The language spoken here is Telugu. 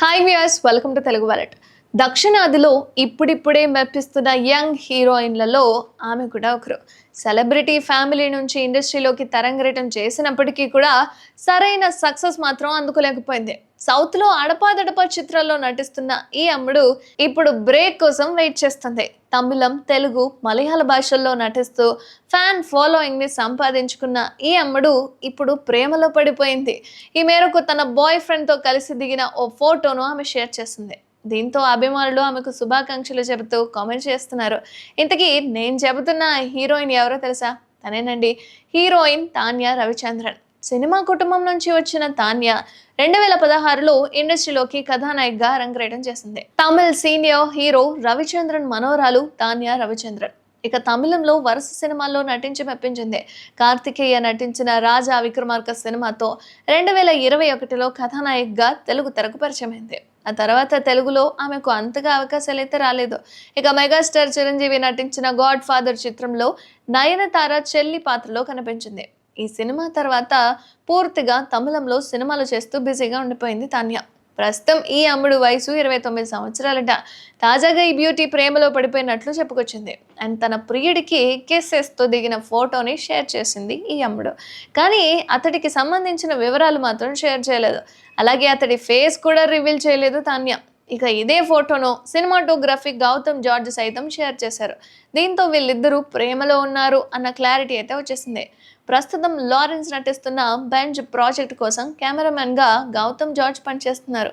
Hi viewers welcome to Telugu wallet దక్షిణాదిలో ఇప్పుడిప్పుడే మెప్పిస్తున్న యంగ్ హీరోయిన్లలో ఆమె కూడా ఒకరు. సెలబ్రిటీ ఫ్యామిలీ నుంచి ఇండస్ట్రీలోకి తరంగరేటం చేసినప్పటికీ కూడా సరైన సక్సెస్ మాత్రం అందుకోలేకపోయింది. సౌత్లో అడపాదడపా చిత్రాల్లో నటిస్తున్న ఈ అమ్ముడు ఇప్పుడు బ్రేక్ కోసం వెయిట్ చేస్తుంది. తమిళం తెలుగు మలయాళ భాషల్లో నటిస్తూ ఫ్యాన్ ఫాలోయింగ్ని సంపాదించుకున్న ఈ అమ్మడు ఇప్పుడు ప్రేమలో పడిపోయింది. ఈ మేరకు తన బాయ్ ఫ్రెండ్తో కలిసి దిగిన ఓ ఫోటోను ఆమె షేర్ చేసింది. దీంతో అభిమానులు ఆమెకు శుభాకాంక్షలు చెబుతూ కామెంట్ చేస్తున్నారు. ఇంతకీ నేను చెబుతున్న హీరోయిన్ ఎవరో తెలుసా? తనేనండి. హీరోయిన్ తాన్యా రవిచంద్రన్. సినిమా కుటుంబం నుంచి వచ్చిన తాన్య రెండు వేల పదహారులో ఇండస్ట్రీలోకి కథానాయికగా రంగరేటం చేసింది. తమిళ్ సీనియర్ హీరో రవిచంద్రన్ మనోరాలు తాన్యా రవిచంద్రన్. ఇక తమిళంలో వరుస సినిమాల్లో నటించి మెప్పించింది. కార్తికేయ నటించిన రాజా విక్రమార్క సినిమాతో రెండు వేల ఇరవై ఒకటిలో కథానాయికగా తెలుగు తెరకు పరిచయమైంది. ఆ తర్వాత తెలుగులో ఆమెకు అంతగా అవకాశాలు అయితే రాలేదు. ఇక మెగాస్టార్ చిరంజీవి నటించిన గాడ్ ఫాదర్ చిత్రంలో నయనతార చెల్లి పాత్రలో కనిపించింది. ఈ సినిమా తర్వాత పూర్తిగా తమిళంలో సినిమాలు చేస్తూ బిజీగా ఉండిపోయింది తాన్య. ప్రస్తుతం ఈ అమ్ముడు వయసు ఇరవై తొమ్మిది సంవత్సరాలట. తాజాగా ఈ బ్యూటీ ప్రేమలో పడిపోయినట్లు చెప్పుకొచ్చింది. అండ్ తన ప్రియుడికి కిస్సెస్తో దిగిన ఫోటోని షేర్ చేసింది ఈ అమ్ముడు. కానీ అతడికి సంబంధించిన వివరాలు మాత్రం షేర్ చేయలేదు. అలాగే అతడి ఫేస్ కూడా రివీల్ చేయలేదు తాన్య. ఇక ఇదే ఫోటోను సినిమాటోగ్రఫీ గౌతమ్ జార్జ్ సైతం షేర్ చేశారు. దీంతో వీళ్ళిద్దరూ ప్రేమలో ఉన్నారు అన్న క్లారిటీ అయితే వచ్చేసింది. ప్రస్తుతం లారెన్స్ నటిస్తున్న బెంజ్ ప్రాజెక్ట్ కోసం కెమెరామెన్గా గౌతమ్ జార్జ్ పనిచేస్తున్నారు.